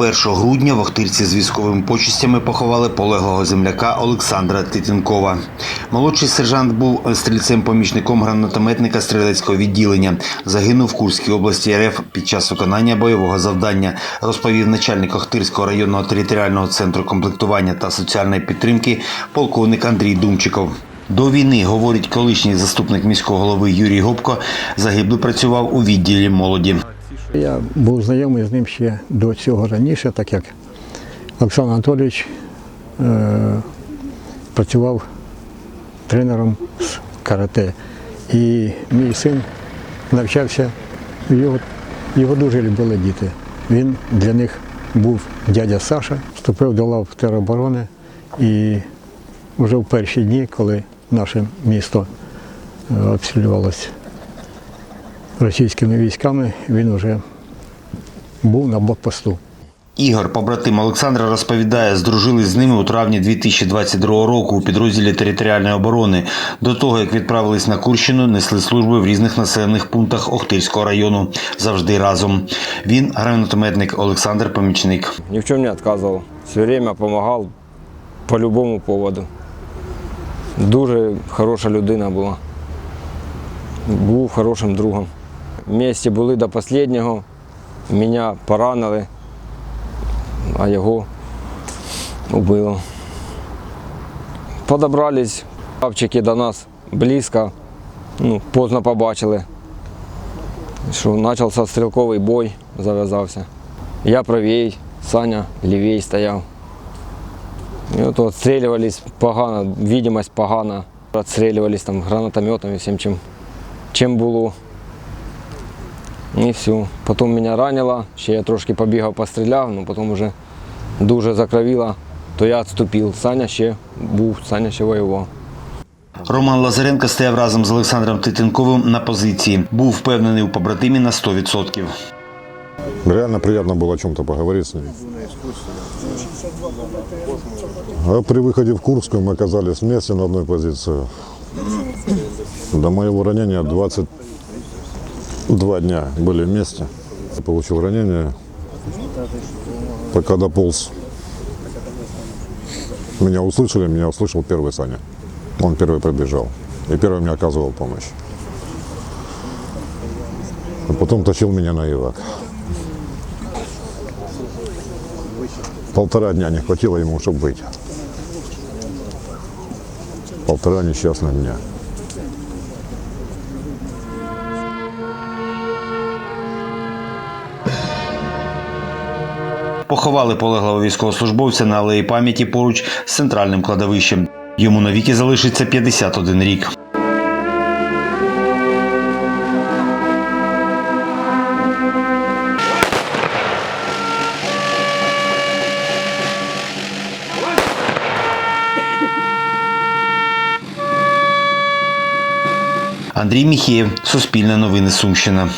1 грудня в Охтирці з військовими почистями поховали полеглого земляка Олександра Титенкова. Молодший сержант був стрільцем-помічником гранатометника стрілецького відділення. Загинув в Курській області РФ під час виконання бойового завдання, розповів начальник Охтирського районного територіального центру комплектування та соціальної підтримки полковник Андрій Думчиков. До війни, говорить колишній заступник міського голови Юрій Гопко, загиблий працював у відділі молоді. Я був знайомий з ним ще до цього раніше, так як Олександр Анатолійович е, працював тренером з карате. І мій син навчався, його, його дуже любили діти. Він для них був дядя Саша, вступив до лав тероборони і вже в перші дні, коли наше місто е, обстрілювалося російськими військами, він вже був на блокпосту. Ігор, побратим Олександра, розповідає, здружились з ними у травні 2022 року у підрозділі територіальної оборони. До того, як відправились на Курщину, несли служби в різних населених пунктах Охтирського району. Завжди разом. Він гранатометник Олександр Помічник. Ни в чем не отказывал. Все время помогал по любому поводу. Дуже хороша людина була. Був хорошим другом. Вместе були до останнього. Мене поранили, а його убило. Подобрались хавчики до нас близько, ну, поздно побачили, що почався стрілковий бой, зав'язався. Я правій, Саня лівій стояв. І от відстрілювались погано, видимость погана. Відстрілювались там гранатометами, всім чим, чим було. І все. Потім мене ранило, ще я трошки побігав, постріляв, але потім вже дуже закровіло, то я відступив. Саня ще був, Саня ще воював. Роман Лазаренко стояв разом з Олександром Титенковим на позиції. Був впевнений у побратимі на 100%. Реально приятно было о чем-то поговорить с ним. А при выходе в Курскую мы оказались вместе на одной позиции. До моего ранения 22 дня были вместе. Получил ранение, пока дополз. Меня услышали, меня услышал первый Саня. Он первый прибежал и первый мне оказывал помощь. А потом тащил меня на ивак. Полтора дня не хватило ему, чтобы выйти. Полтора несчастных дня. Поховали полеглого військовослужбовця на алеї пам'яті поруч з центральним кладовищем. Йому навіки залишиться 51 рік. Андрій Міхєєв, Суспільне новини Сумщина.